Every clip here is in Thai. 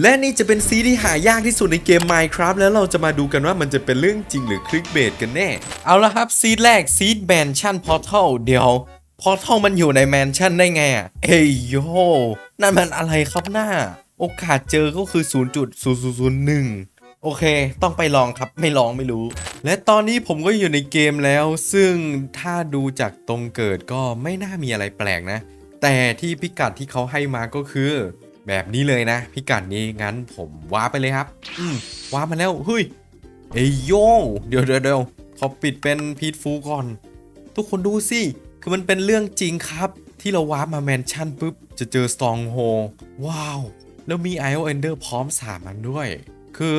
และนี่จะเป็นซีที่หายากที่สุดในเกม Minecraft แล้วเราจะมาดูกันว่ามันจะเป็นเรื่องจริงหรือคลิกเบสกันแน่ เอาละครับซีดแรกซีดแมนชั่นพอร์ทัลเดี๋ยวพอร์ทัลมันอยู่ในแมนชั่นได้ไงอะเอ้ยโยนั่นมันอะไรครับหน้า โอกาสเจอก็คือ 0.0001 โอเค ต้องไปลองครับไม่ลองไม่รู้ และตอนนี้ผมก็อยู่ในเกมแล้ว ซึ่งถ้าดูจากตรงเกิดก็ไม่น่ามีอะไรแปลกนะ แต่ที่พิกัดที่เขาให้มาก็คือ แบบนี้เลยนะ พิกัดนี้งั้นผมว้าร์ปไปเลยครับอืมว้าร์ปมาแล้วเฮ้ยเอ้ยโยเดี๋ยวเดี๋ยวเดี๋ยวขอปิดเป็นพีทฟูก่อน ทุกคนดูสิ คือมันเป็นเรื่องจริงครับ ที่เราวาร์ปมาแมนชั่นปุ๊บ จะเจอสตองโฮว้าว แล้วมีไอโอเอนเดอร์พร้อมสามอันด้วย คือ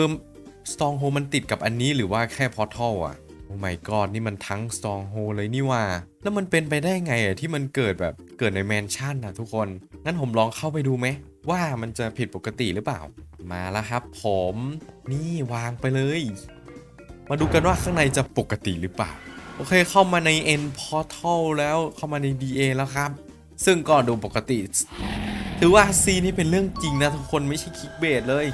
สตองโฮมันติดกับอันนี้หรือว่าแค่พอทัลอะโอ้ my god นี่มันทั้งสตองโฮเลยนี่ว่า แล้วมันเป็นไปได้ไงอะที่มันเกิดแบบเกิดในแมนชั่นอะทุกคน งั้นผมลองเข้าไปดูไหม ว่ามันจะผิดปกติหรือเปล่า มาแล้วครับ ผมนี่วางไปเลย มาดูกันว่าข้างในจะปกติหรือเปล่า โอเคเข้ามาใน End Portal แล้วเข้ามาใน DA แล้วครับ ซึ่งก็ดูปกติ ถือว่าซีนี่เป็นเรื่องจริงนะทุกคนไม่ใช่คลิกเบสเลย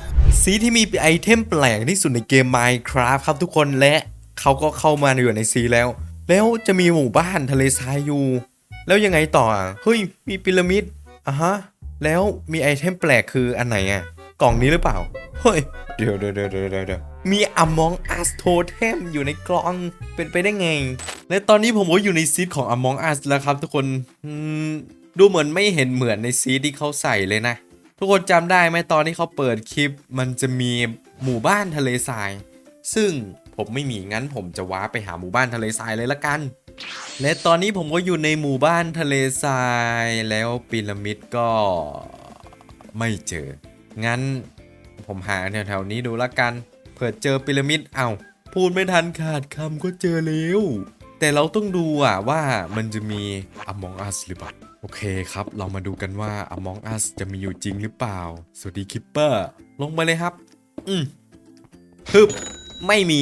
ซีที่มีไอเทมแปลกที่สุดในเกม Minecraft ครับทุกคนและเขาก็เข้ามาอยู่ในซีแล้ว แล้วจะมีหมู่บ้านทะเลทรายอยู่ แล้วยังไงต่อเฮ้ยมีพีระมิดอะฮะ แล้วมีไอเทมแปลกคืออันไหนอะ กล่องนี้หรือเปล่า เฮ้ย เดี๋ยวเดี๋ยวเดี๋ยวเดี๋ยวเดี๋ยวมี Among Us Totem อยู่ในกล่องเป็นไปได้ไง และตอนนี้ผมก็อยู่ในซีดของ Among Us แล้วครับทุกคนดูเหมือนไม่เห็นเหมือนในซีดที่เขาใส่เลยนะ ทุกคนจำได้ไหมตอนที่เขาเปิดคลิป มันจะมีหมู่บ้านทะเลทราย ซึ่ง ผมไม่มีงั้นผมจะว้าไปหาหมู่บ้านทะเลทรายเลยละกัน และตอนนี้ผมก็อยู่ในหมู่บ้านทะเลทรายแล้วพีระมิดก็ไม่เจอ งั้นผมหาแถวๆนี้ดูละกันเผื่อเจอพีระมิดเอ้าพูดไม่ทันขาดคำก็เจอแล้วแต่เราต้องดูอะว่ามันจะมี Among Us หรือเปล่า โอเคครับ เรามาดูกันว่า Among Us จะมีอยู่จริงหรือเปล่า สวัสดีคิปเปอร์ ลงมาเลยครับ อืมฮึบ ไม่มี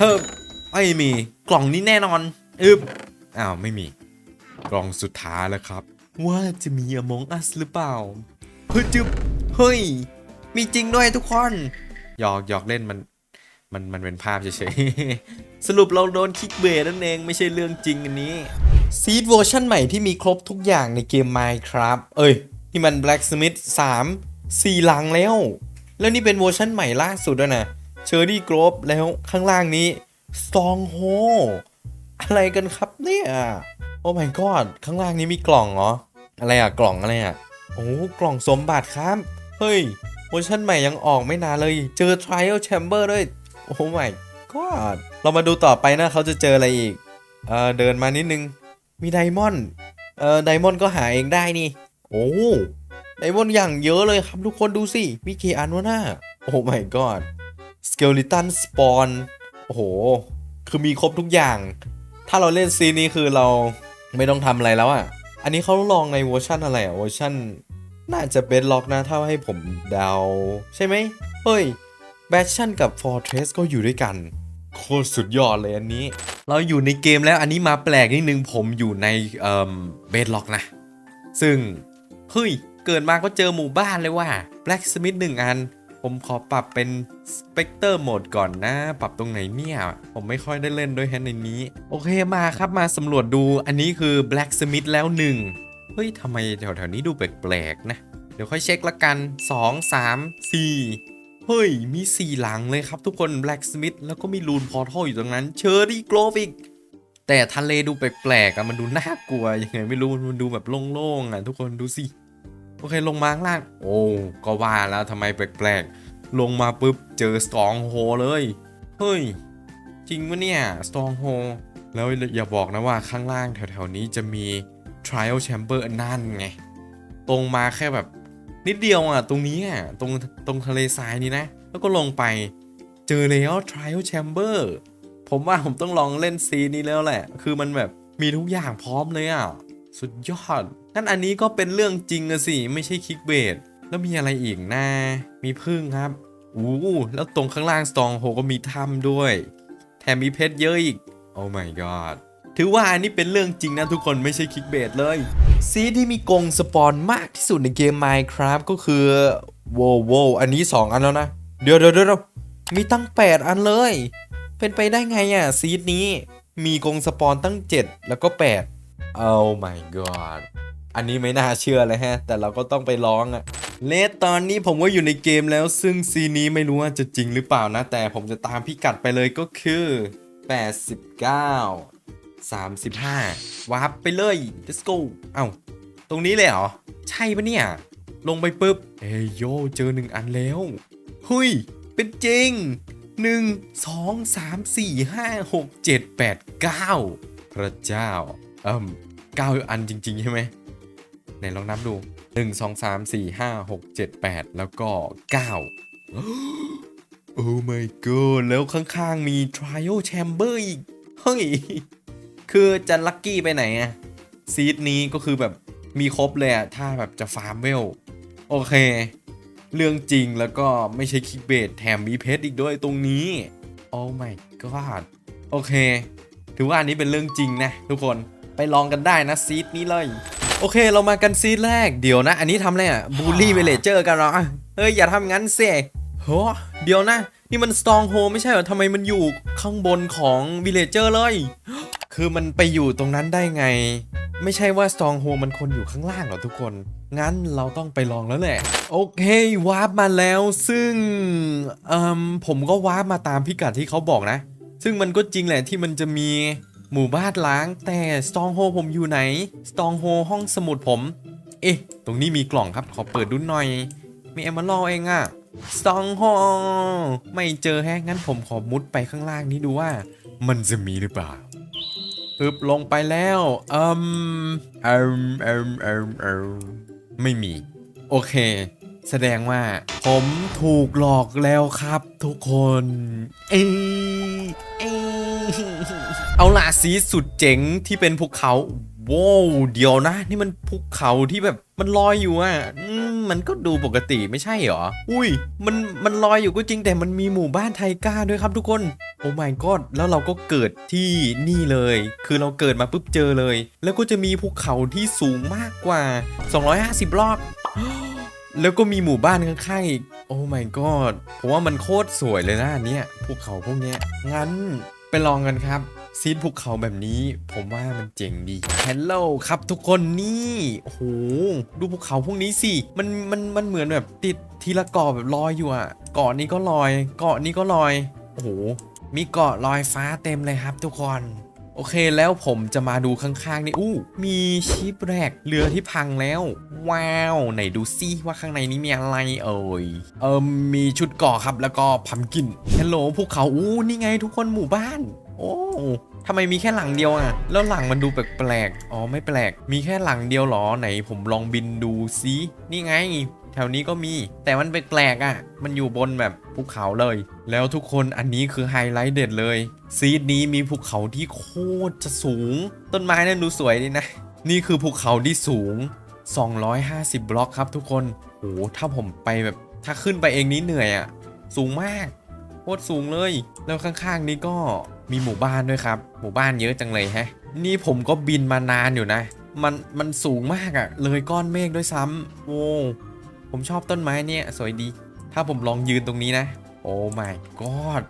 ฮึบไม่มีกล่องนี้แน่นอนอึบอ้าวไม่มี กล่องสุดท้ายแล้วครับ ว่าจะมี Among Us หรือเปล่าเฮ้ยจึบเฮ้ย มีจริงด้วยทุกคนหยอกหยอกเล่นมันมันมันเป็นภาพเฉยๆ สรุปเราโดนคิกเบสนั่นเองไม่ใช่เรื่องจริงอันนี้ซีดเวอร์ชันใหม่ที่มีครบทุกอย่างในเกม Minecraft เอ้ย นี่มัน Blacksmith 3 4หลังแล้ว แล้วนี่เป็นเวอร์ชันใหม่ล่าสุดด้วยนะ Cherry Grove แล้วข้างล่างนี้ Stronghold อะไรกันครับเนี่ยโอ้ my god ข้างล่างนี้มีกล่องเหรอ อะไรอะกล่องอะไรอะโอ้กล่องสมบัติครับ เฮ้ยเวอร์ชันใหม่ยังออกไม่นานเลย เจอ Trial Chamber ด้วย โอ้ my god เรามาดูต่อไปนะเขาจะเจออะไรอีก เออเดินมานิดนึง มีไดมอนด์ เออไดมอนด์ก็หาเองได้นี่ โอ้ไดมอนด์อย่างเยอะเลยครับทุกคนดูสิ มีกี่อันวะหน้าโอ้ my god skeleton spawn โอ้โห คือมีครบทุกอย่าง ถ้าเราเล่นซีนนี้คือเราไม่ต้องทำอะไรแล้วอะ อันนี้เขาลองในเวอร์ชันอะไรอะเวอร์ชันน่าจะเป็นล็อกนะถ้าให้ผมเดา ใช่ไหมเฮ้ยแบชชั่นกับ Fortress ก็อยู่ด้วยกัน โคตรสุดยอดเลยอันนี้ เราอยู่ในเกมแล้วอันนี้มาแปลกนิดนึงผมอยู่ในเอ่อเบดล็อกนะ ซึ่ง เฮ้ย เกิดมาก็เจอหมู่บ้านเลยว่ะ Blacksmith หนึ่งอัน ผมขอปรับเป็น Spectre Mode ก่อนนะ ปรับตรงไหนเนี่ย ผมไม่ค่อยได้เล่นด้วยแฮะในนี้ โอเคมาครับมาสำรวจดูอันนี้คือ Blacksmith แล้วหนึ่งเฮ้ยทำไมแถวๆนี้ดูแปลกๆนะ เดี๋ยวค่อยเช็คละกัน 2 3 4 เฮ้ย มี 4 หลังเลยครับทุกคน Blacksmith แล้วก็มีรูนพอร์ทัลอยู่ตรงนั้น Cherry Grove อีกแต่ทะเลดูแปลกๆอะมันดูน่ากลัวยังไงไม่รู้มันดูแบบโล่งๆอะทุกคนดูสิ โอเคลงมาข้างล่าง โอ้ก็ว่าแล้วทำไมแปลกๆ ลงมาปุ๊บเจอ Stronghold เลย เฮ้ย จริงวะเนี่ย Stronghold แล้วอย่าบอกนะว่าข้างล่างแถวๆนี้จะมี Trial Chamber นั่นไง ตรงมาแค่แบบนิดเดียวอะ ตรงนี้อะ ตรงตรงทะเลทรายนี่นะ แล้วก็ลงไปเจอแล้ว Trial Chamber ผมว่าผมต้องลองเล่นซีนนี้แล้วแหละ คือมันแบบมีทุกอย่างพร้อมเลยอะ สุดยอดงั้นอันนี้ก็เป็นเรื่องจริงอะสิ ไม่ใช่คลิกเบสแล้วมีอะไรอีกนะ มีพึ่งครับอู้แล้วตรงข้างล่างสตองโฮก็มีถ้ำด้วย แถมมีเพชรเยอะอีก โอ้ my god ถือว่าอันนี้เป็นเรื่องจริงนะทุกคนไม่ใช่คลิกเบสเลย ซีที่มีกรงสปอนมากที่สุดในเกม Minecraft ก็คือโววโวอันนี้ 2 อันแล้วนะ เดี๋ยวเดี๋ยวเดี๋ยวมีตั้ง 8 อันเลย เป็นไปได้ไงอะ ซีดนี้มีกรงสปอนตั้ง 7 แล้วก็ 8 Oh my god อันนี้ไม่น่าเชื่อเลยฮะ แต่เราก็ต้องไปร้องอะเลสตอนนี้ผมก็อยู่ในเกมแล้ว ซึ่งซีนี้ไม่รู้ว่าจะจริงหรือเปล่านะ แต่ผมจะตามพิกัดไปเลยก็คือ 89 35วาร์ปไปเลย let's go เอ้า ตรงนี้เลยเหรอ ใช่ปะเนี่ย ลงไปปุ๊บ เอ้ยโย เจอหนึ่งอันแล้ว หุย เป็นจริง 1 2 3 4 5 6 7 8 9 พระเจ้า เอิ่ม9อันจริง ๆ ใช่ไหมไหนลองนับดู1 2 3 4 5 6 7 8แล้วก็9โอ้ my god แล้วข้างๆมี trial chamber อีก เฮ้ย คือจะลัคกี้ไปไหนอะซีดนี้ก็คือแบบมีครบเลยอะถ้าแบบจะฟาร์มเวล โอเค เรื่องจริงแล้วก็ไม่ใช่คิกเบสแถมมีเพชรอีกด้วยตรงนี้ โอ้ my god โอเค ถือว่าอันนี้เป็นเรื่องจริงนะทุกคน ไปลองกันได้นะซีดนี้เลย โอเคเรามากันซีดแรกเดี๋ยวนะ อันนี้ทำอะไรอะบูลลี่เวเลเจอร์กันเหรอเฮ้ยอย่าทำงั้นเซ่โหเดี๋ยวนะ นี่มันสตองโฮไม่ใช่เหรอทำไมมันอยู่ข้างบนของวิเลเจอร์เลย คือมันไปอยู่ตรงนั้นได้ไง ไม่ใช่ว่าสตองโฮมันคนอยู่ข้างล่างเหรอทุกคน งั้นเราต้องไปลองแล้วแหละ โอเควาร์ปมาแล้วซึ่งเอ่มผมก็วาร์ปมาตามพิกัดที่เขาบอกนะ ซึ่งมันก็จริงแหละที่มันจะมี หมู่บ้านล้างแต่สตองโฮผมอยู่ไหนสตองโฮห้องสมุดผม เอ๊ะ ตรงนี้มีกล่องครับ ขอเปิดดูหน่อย มีเอมเมอรัลเองอะสตองโฮไม่เจอแฮะงั้นผมขอมุดไปข้างล่างนี้ดูว่า มันจะมีหรือเปล่าปึ๊บลงไปแล้วอืมอืมอืมอืมอืมไม่มี โอเค แสดงว่า ผมถูกหลอกแล้วครับทุกคน เอยเอย เอาล่ะสีสุดเจ๋งที่เป็นภูเขาว้าวเดียวนะ นี่มันภูเขาที่แบบมันลอยอยู่อะมันก็ดูปกติไม่ใช่เหรอ อุ้ย มันมันลอยอยู่ก็จริงแต่มันมีหมู่บ้านไทก้าด้วยครับทุกคน โอ้ my god แล้วเราก็เกิดที่นี่เลย คือเราเกิดมาปุ๊บเจอเลย แล้วก็จะมีภูเขาที่สูงมากกว่า 250 รอบ แล้วก็มีหมู่บ้านข้างๆอีกโอ้ my god ผมว่ามันโคตรสวยเลยนะอันเนี่ยภูเขาพวกเนี้ยงั้นไปลองกันครับ ซีดภูเขาแบบนี้ผมว่ามันเจ๋งดีฮัลโหลครับทุกคนนี่โอ้โหดูภูเขาพวกนี้สิมันมันมันเหมือนแบบติดทีละเกาะแบบลอยอยู่อะเกาะนี้ก็ลอย เกาะนี้ก็ลอยโอ้โหมีเกาะลอยฟ้าเต็มเลยครับ ทุกคนโอเคแล้วผมจะมาดูข้างๆนี่อู้มีชิปแรกเรือที่พังแล้ว ว้าว ไหนดูซิว่าข้างในนี้มีอะไรเอ่ยเอิมมีชุดเกาะครับแล้วก็พัมกินฮัลโหลภูเขาอู้นี่ไงทุกคนหมู่บ้าน โอ้ทำไมมีแค่หลังเดียวอะ แล้วหลังมันดูแปลกๆ อ๋อไม่แปลก มีแค่หลังเดียวเหรอไหนผมลองบินดูซินี่ไง แถวนี้ก็มี แต่มันแปลกๆอะ มันอยู่บนแบบภูเขาเลย แล้วทุกคนอันนี้คือไฮไลท์เด็ดเลย ซีดนี้มีภูเขาที่โคตรจะสูง ต้นไม้นั่นดูสวยดีนะ นี่คือภูเขาที่สูง 250 บล็อกครับทุกคนโอ้ถ้าผมไปแบบถ้าขึ้นไปเองนี้เหนื่อยอะ สูงมากโคตรสูงเลย แล้วข้างๆนี้ก็ มีหมู่บ้านด้วยครับ หมู่บ้านเยอะจังเลยแฮะ นี่ผมก็บินมานานอยู่นะ มันมันสูงมากอะเลยก้อนเมฆด้วยซ้ำโอ้ผมชอบต้นไม้เนี่ย สวยดี ถ้าผมลองยืนตรงนี้นะ โอ้ my god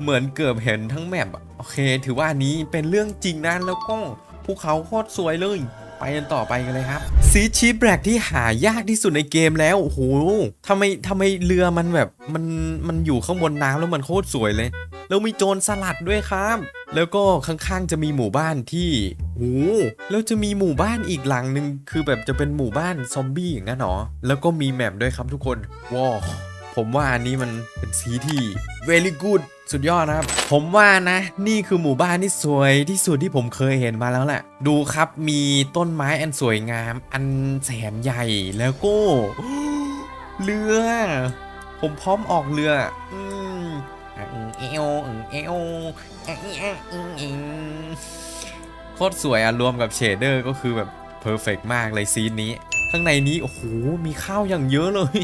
เหมือนเกือบเห็นทั้งแมปอะโอเค ถือว่านนี้เป็นเรื่องจริงนะแล้วก็ภูเขาโคตรสวยเลย ไปกันต่อไปกันเลยครับซีชีแบล็กที่หายากที่สุดในเกมแล้วโอ้โหทำไมทำไมเรือมันแบบมันมันอยู่ข้างบนน้ำแล้วมันโคตรสวยเลย แล้วมีโจรสลัดด้วยครับ แล้วก็ข้างๆจะมีหมู่บ้านที่โอ้แล้วจะมีหมู่บ้านอีกหลังหนึ่งคือแบบจะเป็นหมู่บ้านซอมบี้อย่างนั้นเหรอ แล้วก็มีแมปด้วยครับทุกคนว้าวผมว่าอันนี้มันเป็นสีที่ very good สุดยอดนะครับ ผมว่านะ นี่คือหมู่บ้านที่สวยที่สุดที่ผมเคยเห็นมาแล้วแหละ ดูครับมีต้นไม้อันสวยงาม อันแสนใหญ่แล้วก็เรือ ผมพร้อมออกเรือ อืม เอวอึงเอวอะอีอะอึงอิงโคตรสวยอะรวมกับเชดเดอร์ก็คือแบบเพอร์เฟกมากเลยซีนนี้ ข้างในนี้ โอ้โห มีข้าวอย่างเยอะเลย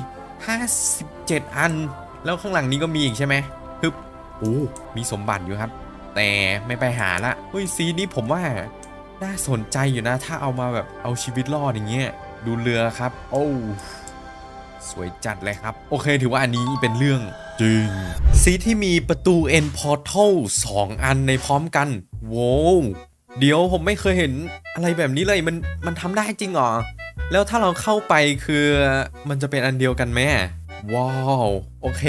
57 อัน แล้วข้างหลังนี้ก็มีอีกใช่ไหมฮึบโอ้มีสมบัติอยู่ครับ แต่ไม่ไปหาละเฮ้ยซีนนี้ผมว่า น่าสนใจอยู่นะ ถ้าเอามาแบบเอาชีวิตรอดอย่างเงี้ยดูเรือครับ โอ้สวยจัดเลยครับ โอเค ถือว่าอันนี้เป็นเรื่อง จริงซีที่มีประตู End Portal 2 อันในพร้อมกันโว้วเดี๋ยวผมไม่เคยเห็นอะไรแบบนี้เลยมันมันทำได้จริงหรอ แล้วถ้าเราเข้าไปคือมันจะเป็นอันเดียวกันไหมว้าวโอเค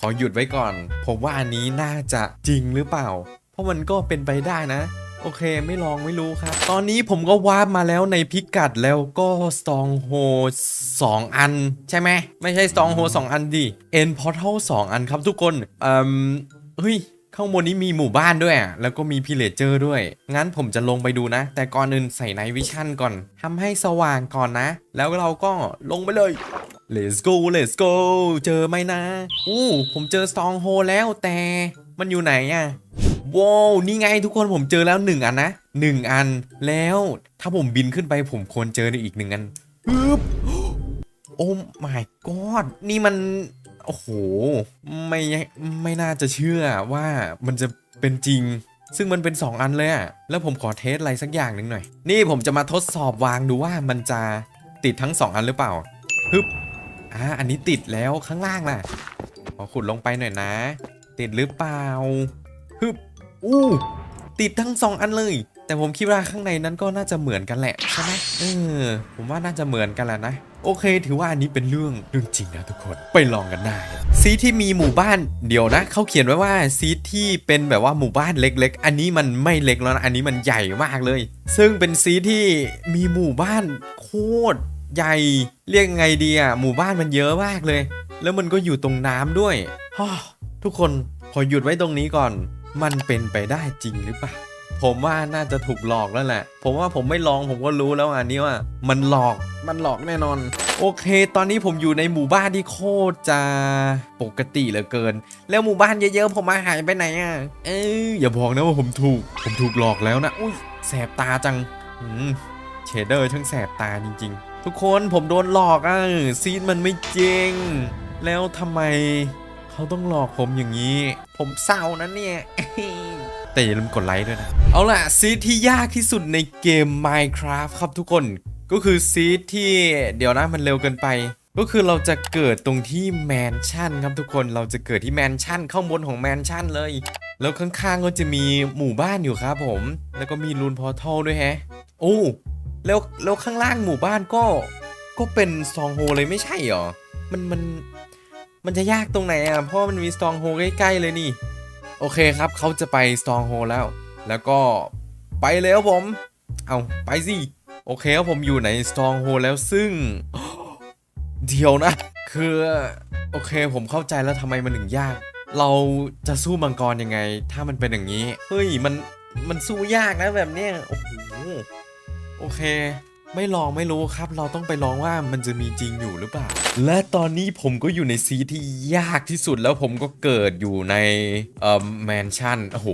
ขอหยุดไว้ก่อน ผมว่าอันนี้น่าจะจริงหรือเปล่า เพราะมันก็เป็นไปได้นะ โอเคไม่ลองไม่รู้ครับ ตอนนี้ผมก็วาร์ปมาแล้วในพิกัดแล้วก็ Stronghold 2อัน ใช่ไหม ไม่ใช่ Stronghold 2อันดิ End Portal 2อันครับทุกคนเอ่มเฮ้ยข้างบนนี้มีหมู่บ้านด้วยอะแล้วก็มีพิเลเจอร์ด้วย งั้นผมจะลงไปดูนะ แต่ก่อนอื่นใส่ไนวิชั่นก่อน ทำให้สว่างก่อนนะ แล้วเราก็ลงไปเลย let's go let's go เจอไหมนะ อู้ ผมเจอ Stronghold แล้วแต่ มันอยู่ไหนอะ ว้าวนี่ไงทุกคนผมเจอแล้ว 1 อันนะ1อันแล้วถ้าผมบินขึ้นไปผมควรเจอในอีกหนึ่งอันฮึบโอ้ my god นี่มัน โอ้โห ไม่ไม่น่าจะเชื่อว่ามันจะเป็นจริง ซึ่งมันเป็น 2 อันเลยอะแล้วผมขอเทสอะไรสักอย่างหนึ่งหน่อย นี่ผมจะมาทดสอบวางดูว่ามันจะติดทั้ง 2 อันหรือเปล่าฮึบอ่าอันนี้ติดแล้วข้างล่างล่ะขอขุดลงไปหน่อยนะ ติดหรือเปล่าฮึบ อู้ติดทั้ง2อันเลย แต่ผมคิดว่าข้างในนั้นก็น่าจะเหมือนกันแหละใช่ไหมเออผมว่าน่าจะเหมือนกันแหละนะ โอเค ถือว่าอันนี้เป็นเรื่องเรื่องจริงนะทุกคนไปลองกันได้ซีที่มีหมู่บ้านเดี๋ยวนะเขาเขียนไว้ว่าซีที่เป็นแบบว่าหมู่บ้านเล็ก ๆ อันนี้มันไม่เล็กแล้วนะอันนี้มันใหญ่มากเลย ซึ่งเป็นซีที่มีหมู่บ้านโคตรใหญ่เรียกไงดีอะหมู่บ้านมันเยอะมากเลย แล้วมันก็อยู่ตรงน้ำด้วยฮทุกคนขอหยุดไว้ตรงนี้ก่อน มันเป็นไปได้จริงหรือเปล่าผมว่าน่าจะถูกหลอกแล้วแหละ ผมว่าผมไม่ลองผมก็รู้แล้วอันนี้ว่า มันหลอก มันหลอกแน่นอน โอเค ตอนนี้ผมอยู่ในหมู่บ้านที่โคตรจะปกติเหลือเกิน แล้วหมู่บ้านเยอะๆผมมาหายไปไหนอะ เอ้ยอย่าบอกนะว่าผมถูก ผมถูกหลอกแล้วนะ อุ้ยแสบตาจังอืมเชเดอร์ช่างแสบตาจริง ๆ ทุกคนผมโดนหลอกอะซีนมันไม่จริง แล้วทำไม เขาต้องหลอกผมอย่างนี้ ผมเศร้านะเนี่ย แต่อย่าลืมกดไลค์ด้วยนะ เอาล่ะซีดที่ยากที่สุดในเกม Minecraft ครับทุกคน ก็คือซีดที่เดี๋ยวนะมันเร็วเกินไปก็คือเราจะเกิดตรงที่แมนชั่นครับทุกคนเราจะเกิดที่แมนชั่นข้างบนของแมนชั่นเลย แล้วข้างๆก็จะมีหมู่บ้านอยู่ครับผม แล้วก็มีรูนพอร์ทัลด้วยแฮะโอ้แล้วแล้วข้างล่างหมู่บ้านก็ ก็เป็นสตองโฮเลยไม่ใช่เหรอ มันมัน มันจะยากตรงไหนอะ เพราะมันมีสตองโฮใกล้ๆเลยนี่ โอเคครับเขาจะไปสตองโฮแล้ว แล้วก็ไปแล้วผม เอาไปสิ โอเคครับผมอยู่ในสตองโฮแล้วซึ่ง เดียวนะ คือ โอเคผมเข้าใจแล้วทำไมมันถึงยาก เราจะสู้มังกรยังไง ถ้ามันเป็นอย่างนี้ เฮ้ยมันมันสู้ยากนะแบบเนี้ยโอ้โหโอเค ไม่ลองไม่รู้ครับ เราต้องไปลองว่ามันจะมีจริงอยู่หรือเปล่า และตอนนี้ผมก็อยู่ในซีที่ยากที่สุดแล้วผมก็เกิดอยู่ในเอ่อแมนชั่นโอ้โห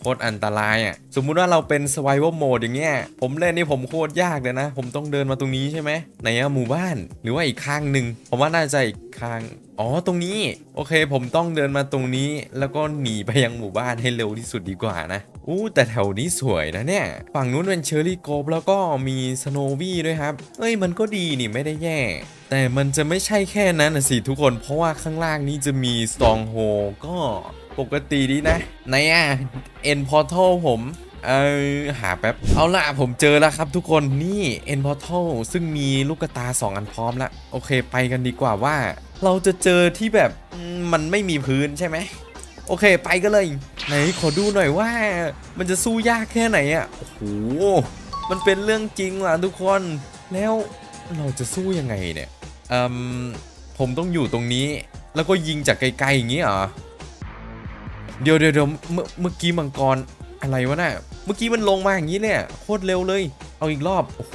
โคตรอันตรายอะสมมุติว่าเราเป็น survival mode อย่างเงี้ยผมเล่นนี่ผมโคตรยากเลยนะ ผมต้องเดินมาตรงนี้ใช่ไหมไหนอะหมู่บ้านหรือว่าอีกข้างหนึ่งผมว่าน่าจะอีกข้างอ๋อตรงนี้ โอเค ผมต้องเดินมาตรงนี้ แล้วก็หนีไปยังหมู่บ้านให้เร็วที่สุดดีกว่านะ อู้แต่แถวนี้สวยนะเนี่ย ฝั่งนู้นเป็นเชอร์รี่โกบแล้วก็มีสโนวี่ด้วยครับ เอ้ยมันก็ดีนี่ไม่ได้แย่ แต่มันจะไม่ใช่แค่นั้นนะสิทุกคน เพราะว่าข้างล่างนี้จะมีสตองโฮก็ปกติดีนะไหนอะเอ็นพอร์ทัลผมเออหาแป๊บ เอาละผมเจอแล้วครับทุกคนนี่ End Portal ซึ่งมีลูกตา 2 อันพร้อมล้วโอเคไปกันดีกว่าว่า เราจะเจอที่แบบมันไม่มีพื้นใช่ไหม โอเคไปกันเลย ไหนขอดูหน่อยว่า มันจะสู้ยากแค่ไหนอะ่ะโอ้โหมันเป็นเรื่องจริงว่ะทุกคนแล้วเราจะสู้ยังไงเนี่ยอืมผมต้องอยู่ตรงนี้ แล้วก็ยิงจากไกลๆอย่างนี้เหรอเดี๋ยวเดี๋ยวเดี๋ยวเมื่อเมื่อกี้มังกรอะไรวะน่ะเมื่อกี้มันลงมาอย่างนี้เนี่ยโคตรเร็วเลย เอาอีกรอบโอ้โห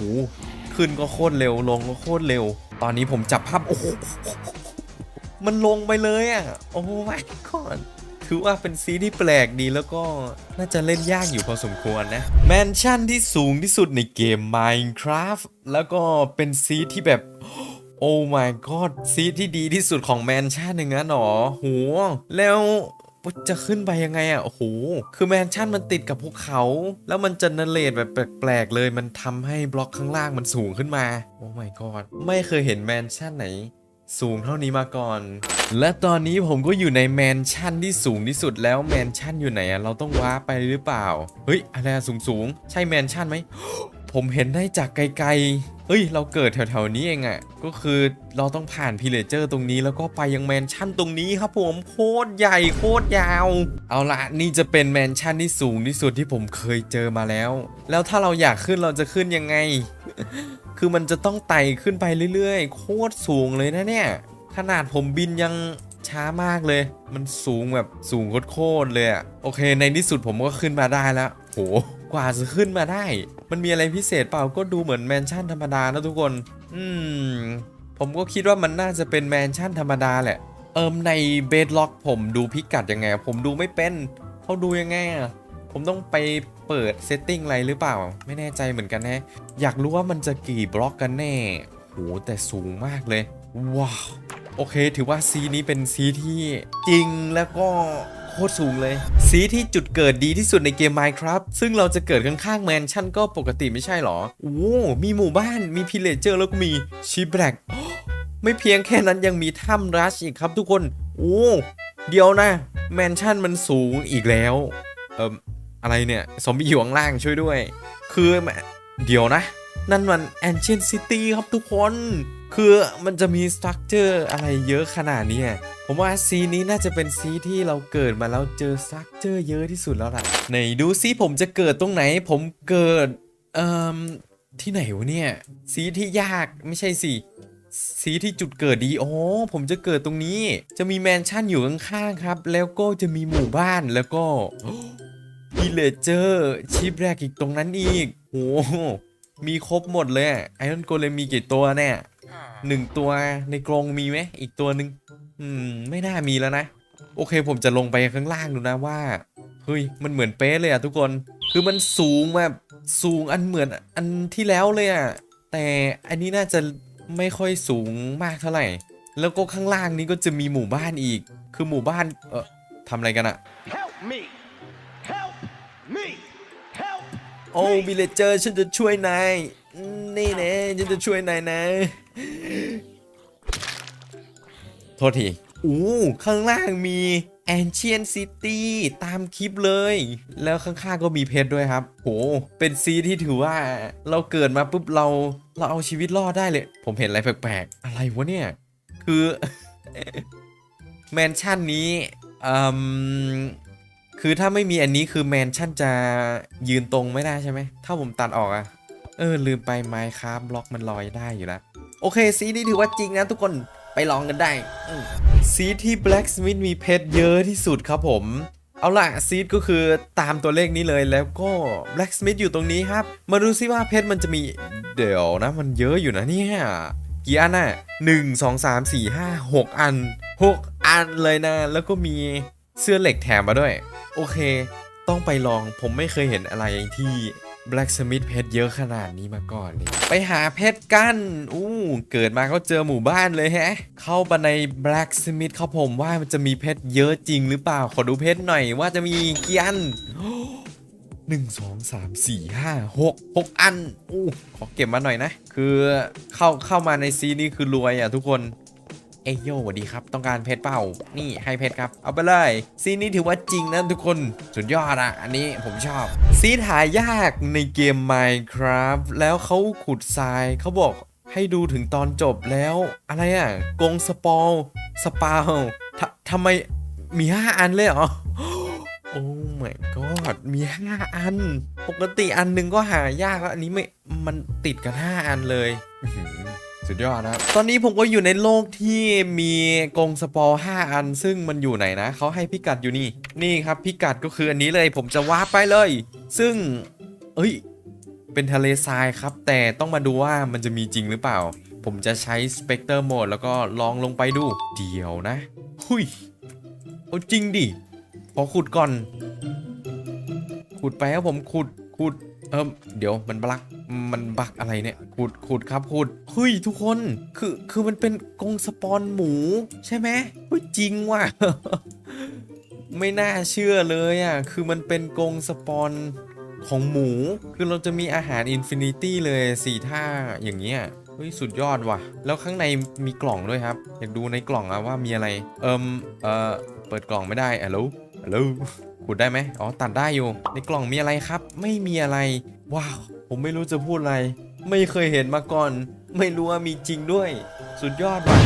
ขึ้นก็โคตรเร็วลงก็โคตรเร็ว ตอนนี้ผมจับภาพโอ้โหมันลงไปเลยอะโอ้ my god ถือว่าเป็นซีที่แปลกดีแล้วก็น่าจะเล่นยากอยู่พอสมควรนะแมนชั่นที่สูงที่สุดในเกม Minecraft แล้วก็เป็นซีที่แบบ โอ้ my god ซีที่ดีที่สุดของแมนชั่นหนึ่งนั้นหรอโหแล้วจะขึ้นไปยังไงอะ โอ้โห คือแมนชั่นมันติดกับภูเขา แล้วมันจะเนเรตแบบแปลกๆเลย มันทำให้บล็อกข้างล่างมันสูงขึ้นมา โอ้ my god ไม่เคยเห็นแมนชั่นไหน สูงเท่านี้มาก่อน และตอนนี้ผมก็อยู่ในแมนชั่นที่สูงที่สุดแล้วแมนชั่นอยู่ไหนอะเราต้องว้าไปหรือเปล่า เฮ้ยอะไรสูงสูงๆใช่แมนชั่นไหม ผมเห็นได้จากไกลๆ เฮ้ย เราเกิดแถวๆนี้เองอะก็คือเราต้องผ่านพิเลเจอร์ตรงนี้แล้วก็ไปยังแมนชั่นตรงนี้ครับผมโคตรใหญ่โคตรยาว เอาละนี่จะเป็นแมนชั่นที่สูงที่สุดที่ผมเคยเจอมาแล้ว แล้วถ้าเราอยากขึ้นเราจะขึ้นยังไง คือมันจะต้องไต่ขึ้นไปเรื่อยๆ โคตรสูงเลยนะเนี่ย ขนาดผมบินยังช้ามากเลย มันสูงแบบสูงโคตรๆเลยอะโอเค ในที่สุดผมก็ขึ้นมาได้แล้ว โห กว่าจะขึ้นมาได้ มันมีอะไรพิเศษเปล่า ก็ดูเหมือนแมนชั่นธรรมดานะทุกคน อืม ผมก็คิดว่ามันน่าจะเป็นแมนชั่นธรรมดาแหละ เอิมในเบดล็อกผมดูพิกัดยังไง ผมดูไม่เป็น เขาดูยังไงอะ ผมต้องไปเปิดเซตติ้งอะไรหรือเปล่า ไม่แน่ใจเหมือนกันแนะ อยากรู้ว่ามันจะกี่บล็อกกันแน่โหแต่สูงมากเลย ว้าว โอเค ถือว่าซีนี้เป็นซีที่จริงแล้วก็โคตรสูงเลยซีที่จุดเกิดดีที่สุดในเกม Minecraft ซึ่งเราจะเกิดข้างๆแมนชั่นก็ปกติไม่ใช่หรอ โอ้ มีหมู่บ้านมีพิเลเจอร์แล้วก็มีชีแบล็กไม่เพียงแค่นั้นยังมีถ้ำรัชอีกครับทุกคน โอ้ เดียวนะ แมนชั่นมันสูงอีกแล้ว เอ่ม อะไรเนี่ยซอมบี้อยู่ข้างล่างช่วยด้วย คือแหมเดี๋ยวนะ นั่นมัน Ancient City ครับทุกคน คือมันจะมีสตรัคเจอร์อะไรเยอะขนาดนี้ผมว่าซีนี้น่าจะเป็นซีที่เราเกิดมาแล้วเจอสตรัคเจอร์เยอะที่สุดแล้วล่ะไหนดูซิผมจะเกิดตรงไหน ผมเกิดเอ่มที่ไหนวะเนี่ยซีที่ยากไม่ใช่สิสีที่จุดเกิดดี อ๋อ ผมจะเกิดตรงนี้ จะมีแมนชั่นอยู่ข้างๆครับ แล้วก็จะมีหมู่บ้าน แล้วก็ วิเลเจอร์ชิปแรกอีกตรงนั้นอีกโอ้โหมีครบหมดเลยไอรอนโกเลมมีกี่ตัวเนี่ยหนึ่งตัวในกรงมีไหมอีกตัวหนึ่งอืม ไม่น่ามีแล้วนะ โอเคผมจะลงไปข้างล่างดูนะว่าเฮ้ยมันเหมือนเป๊ะเลยอะทุกคนคือมันสูงแบบสูงอันเหมือนอันที่แล้วเลยอะแต่อันนี้น่าจะไม่ค่อยสูงมากเท่าไหร่ แล้วก็ข้างล่างนี้ก็จะมีหมู่บ้านอีก คือหมู่บ้านเออทำอะไรกันอะ โอ้วิลเลเจอร์ฉันจะช่วยนายนี่แน่ฉันจะช่วยนายนะ โทษทีอู้ข้างล่างมี Ancient City ตามคลิปเลย แล้วข้างๆก็มีเพชรด้วยครับ โห เป็นซีที่ถือว่าเราเกิดมาปุ๊บเราเราเอาชีวิตรอดได้เลย ผมเห็นอะไรแปลกๆ อะไรวะเนี่ย คือ แมนชั่นนี้อืม คือถ้าไม่มีอันนี้คือแมนชั่นจะยืนตรงไม่ได้ใช่ไหม ถ้าผมตัดออกอะเออ ลืมไปไมค์ครับบล็อกมันลอยได้อยู่แล้ว โอเค ซีนี้ถือว่าจริงนะทุกคนไปลองกันได้ ซีที่ Blacksmith มีเพชรเยอะที่สุดครับผม เอาล่ะซีดก็คือตามตัวเลขนี้เลยแล้วก็ Blacksmith อยู่ตรงนี้ครับ มาดูซิว่าเพชรมันจะมีเดี๋ยวนะ มันเยอะอยู่นะเนี่ยกี่อันน่ะหนึ่งสองสามสี่ห้าหกอันหกอันเลยนะ แล้วก็มี เสื้อเหล็กแถมมาด้วย โอเค ต้องไปลองผมไม่เคยเห็นอะไรที่ Blacksmith เพชรเยอะขนาดนี้มาก่อนเลย ไปหาเพชรกันอู้เกิดมาก็เจอหมู่บ้านเลยแฮะ เข้าไปใน Blacksmith ครับผมว่ามันจะมีเพชรเยอะจริงหรือเปล่า ขอดูเพชรหน่อยว่าจะมีกี่อันหนึ่งสองสามสี่ห้าหกหกอันอู้ขอเก็บมาหน่อยนะ คือเข้าเข้ามาในซีนี่คือรวยอะทุกคน เอโยสวัสดีครับ ต้องการเพชรเปล่า นี่ให้เพชรครับ เอาไปเลย ซีนนี้ถือว่าจริงนะทุกคน สุดยอดอะอันนี้ผมชอบ ซีหายากในเกม Minecraft แล้วเขาขุดทรายเขาบอกให้ดูถึงตอนจบแล้ว อะไรอะกงสปอลสปาวททำไมมี5อันเลยเหรอโอ้ my god มี 5 อัน ปกติอันหนึงก็หายากแล้ว อันนี้ไม่ มันติดกัน 5 อันเลย สุดยอดนะครับ ตอนนี้ผมก็อยู่ในโลกที่มีกรงสปอร์5อัน ซึ่งมันอยู่ไหนนะ เขาให้พิกัดอยู่นี่ นี่ครับพิกัดก็คืออันนี้เลยผมจะวาร์ปไปเลย ซึ่ง เอ้ย เป็นทะเลทรายครับ แต่ต้องมาดูว่ามันจะมีจริงหรือเปล่า ผมจะใช้ Spectre Mode แล้วก็ลองลงไปดู เดี๋ยวนะ หุยเอาจริงดิ ขอขุดก่อน ขุดไปครับผมขุดขุด เอิมเดี๋ยวมันบลักมันบักอะไรเนี่ยขุดขุดครับขุดเฮ้ยทุกคนคือคือมันเป็นกรงสปอนหมู ใช่ไหมเฮ้ยจริงว่ะไม่น่าเชื่อเลยอะคือมันเป็นกรงสปอนของหมู คือเราจะมีอาหารอินฟินิตี้เลยสี่ท่าอย่างเงี้ยเฮ้ยสุดยอดว่ะ แล้วข้างในมีกล่องด้วยครับ อยากดูในกล่องอะว่ามีอะไร เอิมเอ่อเปิดกล่องไม่ได้อะลูอะลูขุดได้ไหมอ๋อตัดได้อยู่ ในกล่องมีอะไรครับ ไม่มีอะไร ว้าว ผมไม่รู้จะพูดอะไร ไม่เคยเห็นมาก่อน ไม่รู้ว่ามีจริงด้วย สุดยอดว่ะ